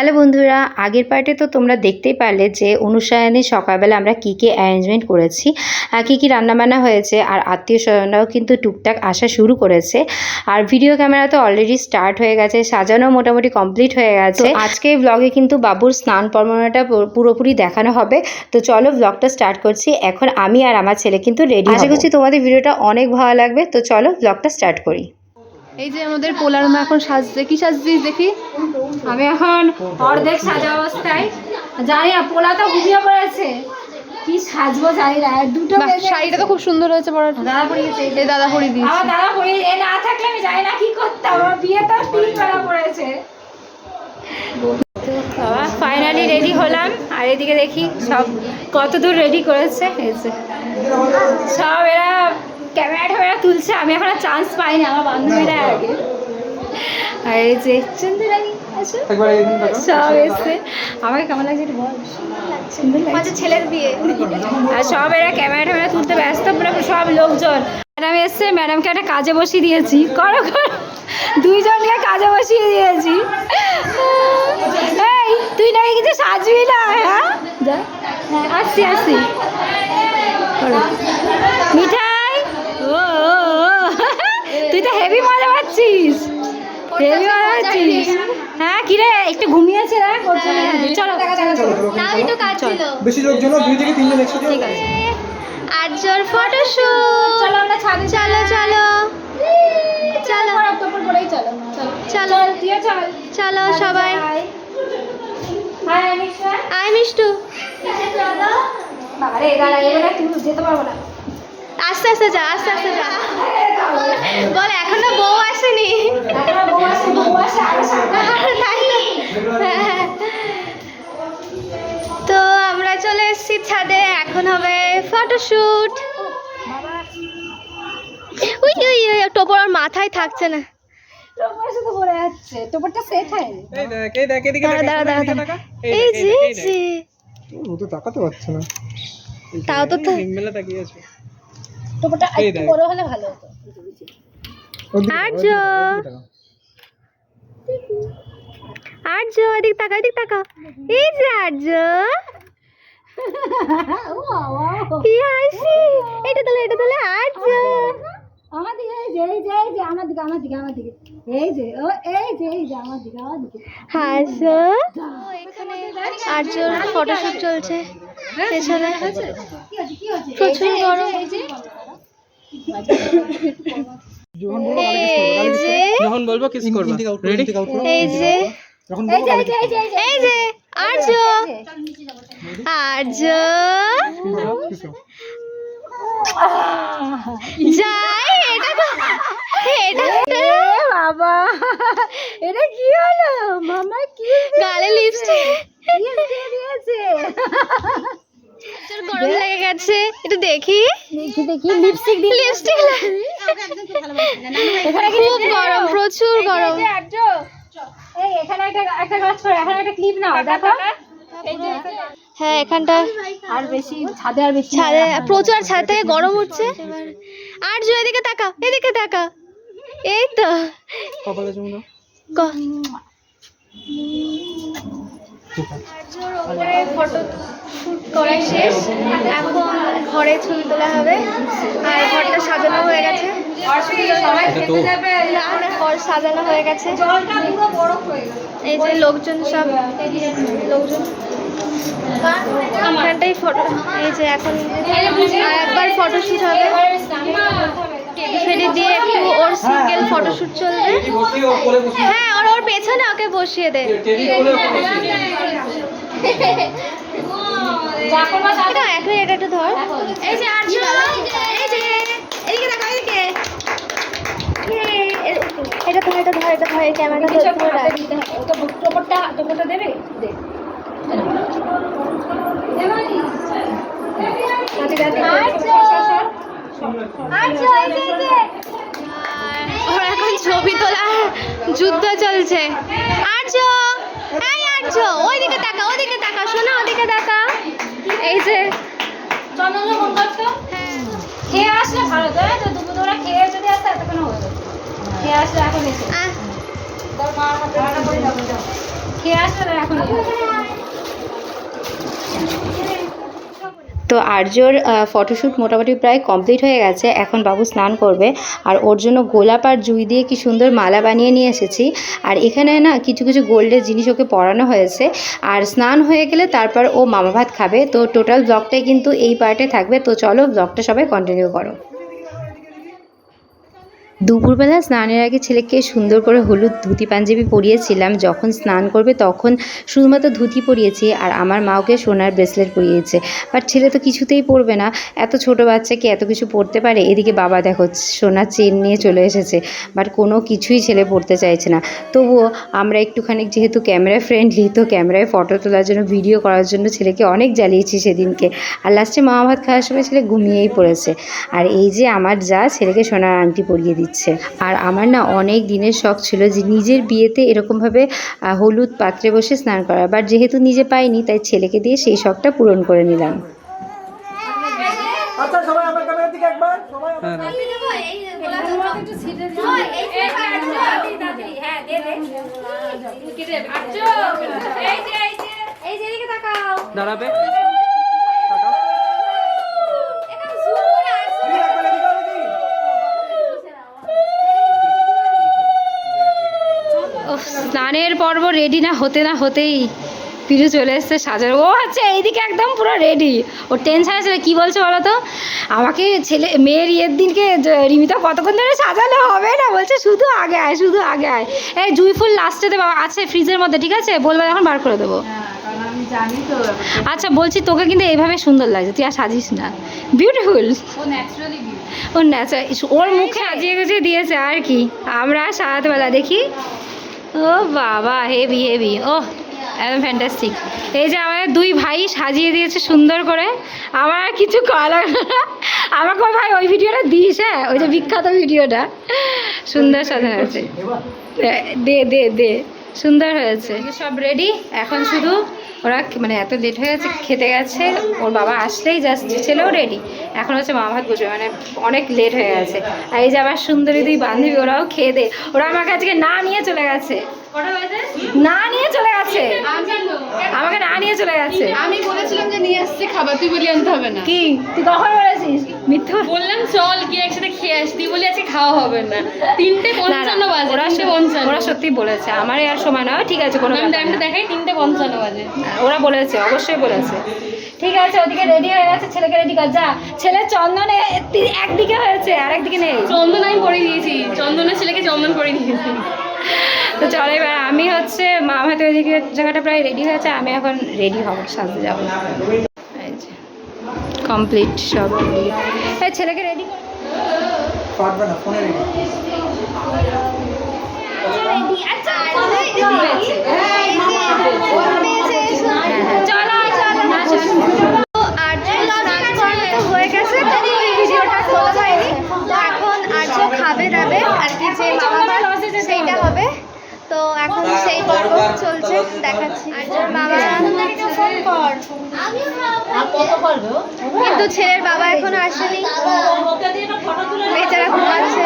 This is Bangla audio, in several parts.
হ্যালো বন্ধুরা আগের পার্টে তো তোমরা দেখতেই পারলে যে অনুষ্ঠানে সকালবেলা আমরা কী কী অ্যারেঞ্জমেন্ট করেছি কী কী রান্নাবান্না হয়েছে আর আত্মীয় স্বজনরাও কিন্তু টুকটাক আসা শুরু করেছে। আর ভিডিও ক্যামেরা তো অলরেডি স্টার্ট হয়ে গেছে সাজানো মোটামুটি কমপ্লিট হয়ে গেছে। আজকে ব্লগে কিন্তু বাবুর স্নান পর্বটা পুরোপুরি দেখানো হবে। তো চলো ব্লগটা স্টার্ট করছি। এখন আমি আর আমার ছেলে কিন্তু রেডি আশা করছি তোমাদের ভিডিওটা অনেক ভালো লাগবে। তো চলো ব্লগটা স্টার্ট করি। এই যে আমাদের পোলার মা এখন সাজছে। কি সাজছিস দেখি? আমি এখন অর্ধেক সাজা অবস্থায়। জানি না পোলা তো ঘুমিয়ে পড়েছে। কি সাজবো জানি না আর দুটো শাড়িটা তো খুব সুন্দর হয়েছে পরাটা দাদা পড়িয়েছে এই দাদা পরিয়ে দিয়েছে। আমার দাদা পড়িয়ে এ না থাকলে আমি জানি না কি করতাম। আমার বিয়ে তো তিন বেলা পড়েছে ফাইনালি রেডি হলাম। আর এদিকে দেখি সব কত দূর রেডি করেছে। এই যে। সব এরা ক্যামেরা ট্যামেরা তুলছে আমি এখন আর চান্স পাইনি আমার বান্ধবীরা আগে। আর এই যে চন্দ্রানী সব এসছে। আমাকে কেমন লাগছে একটু বল? সুন্দর লাগছে ছেলের বিয়ে। আর সব এরা ক্যামেরা ট্যামেরা তুলতে ব্যস্ত পুরো সব লোকজন। ম্যাডাম এসছে ম্যাডামকে একটা কাজে বসিয়ে দিয়েছি। করো করো। দুইজনকে কাজে বসিয়ে দিয়েছি। এই তুই নাকি কিছু সাজবি না হ্যাঁ? যা। হ্যাঁ আসছি আসছি। করো। মিঠাই ও ও, ও। তুই তো হেভি মজা পাচ্ছিস হ্যাঁ কিরে একটু ঘুমিয়েছে চলো তাই কাজ ছিল বেশি লোক জন্য দুই থেকে তিনজন একসাথে ঠিক আছে। আটজোর ফটোশুট। চলো আমরা ছাদে চলো চলো। চলো। চলো। চলো। চলো। তুইও চল চলো। সবাই। মিষ্টু। না। আস্তে আস্তে যা আস্তে আস্তে যা। বল এখনও বউ আসেনি? এখনও বউ আসে বউ আসে আরও সামনে তাই তো? আমরা চলে এসেছি ছাদে এখন হবে ফটোশুট উই উই উই টোপর ওর মাথায় থাকছে না। তাও তো তো তাকিয়ে আছে এই একটু। বড় হলে ভালো হতো। আর্য। আর্য এদিক তাকা এদিক তাকা এই যে আর্য। কি হাসি। এটা তোলে এটা তোলে আর্য। আমার দিকে এই যে এই যে এই যে আমার দিকে আমার দিকে আমার দিকে। এই যে ও এই যে এই যে আমার দিকে আমার দিকে। হাসো। এখানে আর্যর ফটোশুট চলছে। পেছনে প্রচুর গরম এই যে যখন বলব কিস করবা রেডি এই যে এই যে এই যে এই যে এই যে এই যে আর্য আর্য যাই এটা এটা বাবা এটা কি হলো মামা কি গালে লিপস্টিক দিয়ে দিয়েছে লেগে একটু দেখি। দেখি দেখি লিপস্টিক দিয়ে লিপস্টিক খুব গরম প্রচুর গরম। এই এখানে একটা একটা কাজ করে এখানে একটা ক্লিপ নাও দেখো। হ্যাঁ এখানটা আর বেশি ছাদে আর বেশি ছাদে প্রচুর ছাদ থেকে গরম উঠছে। আর জো এদিকে তাকা এদিকে তাকা এই তো। কপালে চুমু দাও। ক- ফটো শুট করা শেষ। এখন ঘরে ছবি তোলা হবে। আর ঘরটা সাজানো হয়ে গেছে। ঘর সাজানো হয়ে গেছে। জলটা পুরো বরফ হয়ে গেছে। এই যে লোকজন সব। লোকজন। এখানটাই ফটো এই যে এখন একবার ফটোশুট হবে। ফেরি দিয়ে একটু ওর সিঙ্গেল ফটোশুট চলবে। হ্যাঁ ওর পেছনে ওকে বসিয়ে দে। এটা একটু ধর। এই যে এই যে এদিকে দেখো এদিকে। এটা ধর এটা ধর এটা ধর এই ক্যামেরাটা ধর টোপরটা টোপরটা দেবে? দে। হাতে যুদ্ধ চলছে। আর্য! এই আর্য! ওইদিকে তাকা ওইদিকে তাকা শোনা ওদিকে তাকা। এই যে চন্দন ফোন করতো খেয়ে আসলে ভালো তো তো দুপুরবেলা খেয়ে যদি আসতে এতক্ষণ হয়ে যেত খেয়ে আসলে এখন এসে? তোর মার হাতে কে আসবে এখন তো আর্যর ফটোশ্যুট মোটামুটি প্রায় কমপ্লিট হয়ে গেছে। এখন বাবু স্নান করবে। আর ওর জন্য গোলাপ আর জুই দিয়ে কি সুন্দর মালা বানিয়ে নিয়ে এসেছি। আর এখানে না কিছু কিছু গোল্ডের জিনিস ওকে পরানো হয়েছে। আর স্নান হয়ে গেলে তারপর ও মামা ভাত খাবে। তো টোটাল ব্লগটাই কিন্তু এই পার্টে থাকবে। তো চলো ব্লগটা সবাই কন্টিনিউ করো। দুপুরবেলা স্নানের আগে ছেলেকে সুন্দর করে হলুদ ধুতি পাঞ্জাবি পরিয়েছিলাম। যখন স্নান করবে তখন শুধুমাত্র ধুতি পরিয়েছি আর আমার মা ওকে সোনার ব্রেসলেট পরিয়েছে। বাট ছেলে তো কিছুতেই পরবে না। এত ছোট বাচ্চাকে এত কিছু পরতে পারে? এদিকে বাবা দেখো, সোনার চেন নিয়ে চলে এসেছে। বাট কোনো কিছুই ছেলে পরতে চাইছে না। তবুও আমরা একটুখানি যেহেতু ক্যামেরা ফ্রেন্ডলি তো ক্যামেরায় ফটো তোলার জন্য ভিডিও করার জন্য ছেলেকে অনেক জ্বালিয়েছি সেদিনকে। আর লাস্টে মা ভাত খাওয়ার সময় ছেলে ঘুমিয়েই পড়েছে। আর এই যে আমার যা, ছেলেকে সোনার আংটি পরিয়ে দিচ্ছে। আর আমার না অনেক দিনের শখ ছিল যে নিজের বিয়েতে এরকমভাবে হলুদ পাত্রে বসে স্নান করা। বাট যেহেতু নিজে পাইনি তাই ছেলেকে দিয়ে সেই শখটা পূরণ করে নিলাম। আচ্ছা সবাই আমার ক্যামেরার দিকে একবার সবাই হ্যাঁ হ্যাঁ দে দে এই যে এই যে এই যে এদিকে তাকাও দাঁড়াবে উফ, স্নানের পর্ব রেডি না হতে না হতেই পিরু চলে এসছে সাজার। ও আচ্ছা এইদিকে একদম পুরো রেডি ও টেনশন আছে কি বলছে বলো তো? আমাকে ছেলে মেয়ের ইয়ের দিনকে রিমিতা কতক্ষণ ধরে সাজালে হবে না? বলছে শুধু আগে আয় শুধু আগে আয়। এই জুই ফুল লাস্টে দেবো আছে ফ্রিজের মধ্যে ঠিক আছে? বলবে এখন বার করে দেবো। আচ্ছা বলছি তোকে কিন্তু এইভাবে সুন্দর লাগছে তুই আর সাজিস না। বিউটিফুল ও ন্যাচারাল ওর মুখে আজিয়ে গুছিয়ে দিয়েছে আর কি? আমরা সারাতে বেলা দেখি। ও বাবা হেভি হেভি ও একদম ফ্যান্টাস্টিক এই যে আমাদের দুই ভাই সাজিয়ে দিয়েছে সুন্দর করে। আমার আর কিছু কালার আমাকে ভাই ওই ভিডিওটা দিস হ্যাঁ? ওই যে বিখ্যাত ভিডিওটা। সুন্দর সাজানো আছে দে দে দে। সুন্দর হয়েছে। সব রেডি এখন শুধু ওরা মানে এত লেট হয়ে গেছে খেতে গেছে ওর বাবা আসলেই জাস্ট ছেলেও রেডি এখন হচ্ছে মা ভাত বসবে মানে অনেক লেট হয়ে গেছে। আর এই যে আবার সুন্দরী দুই বান্ধবী ওরাও খেয়ে দে ওরা আমার আজকে না নিয়ে চলে গেছে। না নিয়ে চলে গেছে। আমাকে না নিয়ে চলে গেছে। আমি বলেছিলাম যে নিয়ে আসছি খাবার তুই বলি আনতে হবে না। কি? তুই কখন বলেছিস? মিথ্যা বললাম চল গিয়ে একসাথে খেয়ে আসতি বলি আজকে খাওয়া হবে না। তিনটে পঞ্চান্ন বাজে ওরা পঞ্চান্ন। ওরা সত্যি বলেছে। আমার আর সময় না ঠিক আছে কোনো আমি টাইমটা। দেখাই তিনটে পঞ্চান্ন বাজে। ওরা বলেছে অবশ্যই বলেছে। ঠিক আছে ওদিকে রেডি হয়ে গেছে ছেলেকে রেডি কর যা। ছেলে চন্দনে একদিকে হয়েছে আর একদিকে নেই। চন্দন আমি পরে দিয়েছি। চন্দনের ছেলেকে চন্দন পরে দিয়েছি। তো চলো এবার আমি হচ্ছে মা ভাতে ওইদিকে জায়গাটা প্রায় রেডি হয়েছে আমি এখন রেডি হব সাজতে যাব। কমপ্লিট সব এই ছেলেকে রেডি কর পারবে না ফোনে রেডি চলো আর্য পর্ব চলছে দেখাচ্ছি কিন্তু ছেলের বাবা এখনও আসেনি বেচারা ঘুমাচ্ছে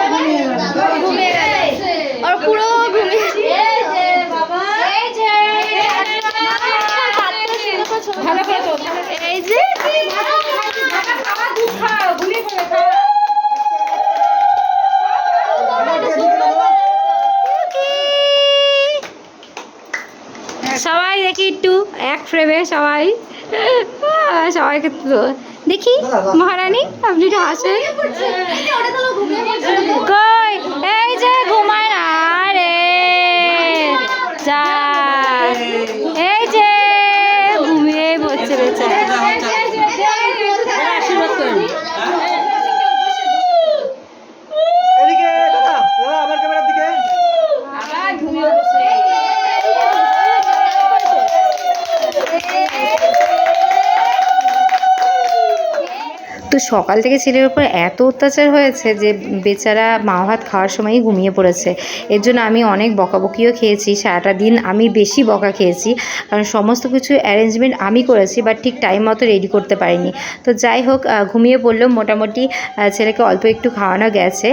ঘুমিয়ে গেল ওর পুরো ঘুমিয়ে এই যে খাবার দুধ খাও ঘুমিয়ে পড়ে খাও একটু এক ফ্রেমে সবাই সবাইকে দেখি মহারানী আপনি একটু হাসেন কই এই যে ঘুমায় না রে যা এই যে ঘুমিয়ে পড়ছে বেচারা এদিকে দাদা দাদা আমার ক্যামেরার দিকে তো সকাল থেকে ছেলের উপর এত অত্যাচার হয়েছে যে বেচারা মা ভাত খাওয়ার সময়ই ঘুমিয়ে পড়েছে। এর জন্য আমি অনেক বকাবকিও খেয়েছি, সারাটা দিন আমি বেশি বকা খেয়েছি। কারণ সমস্ত কিছু অ্যারেঞ্জমেন্ট আমি করেছি বাট ঠিক টাইম মতো রেডি করতে পারিনি। তো যাই হোক ঘুমিয়ে পড়লেও মোটামুটি ছেলেকে অল্প একটু খাওয়ানো গেছে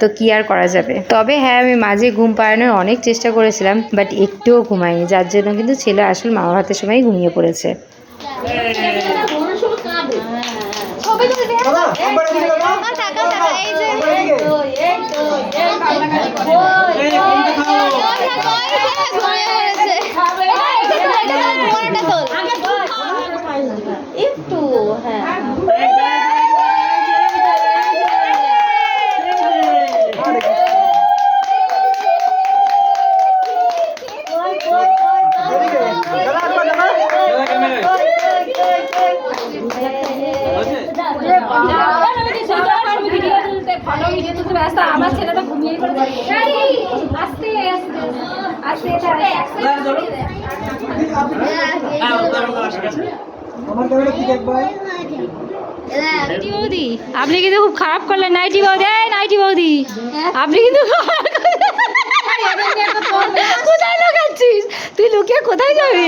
তো কি আর করা যাবে? তবে হ্যাঁ আমি মাঝে ঘুম পাড়ানোর অনেক চেষ্টা করেছিলাম বাট একটুও ঘুমাইনি। যার জন্য কিন্তু ছেলে আসল মা ভাতের সময় ঘুমিয়ে পড়েছে। তুলবি দাদা একবার এদিকে দাদা টাকা টাকা এই যে একবার এদিকে এই কোনটা খাও ঘুমিয়ে পড়েছে বড়টা তোল একটু হ্যাঁ এদিকে দাদা একবার দাদা দাদা ক্যামেরা আমার ছেলেটা ঘুমিয়ে পড়েছে আস্তে আস্তে আস্তে আমার ক্যামেরা দিকে একবার নাইটি আপনি কিন্তু খুব খারাপ করলেন, নাইটি বৌদি। নাইটি বৌদি, আপনি কিন্তু কোথায় লুকাচ্ছিস? তুই লুকিয়ে কোথায় যাবি?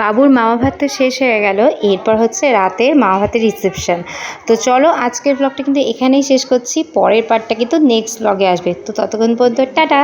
বাবুর মামা ভাত তো শেষ হয়ে গেল। এরপর হচ্ছে রাতের মামা ভাতের রিসেপশন তো চলো, আজকের ব্লগটা কিন্তু এখানেই শেষ করছি। পরের পার্টটা কিন্তু নেক্সট ব্লগে আসবে। তো ততক্ষণ পর্যন্ত, টাটা!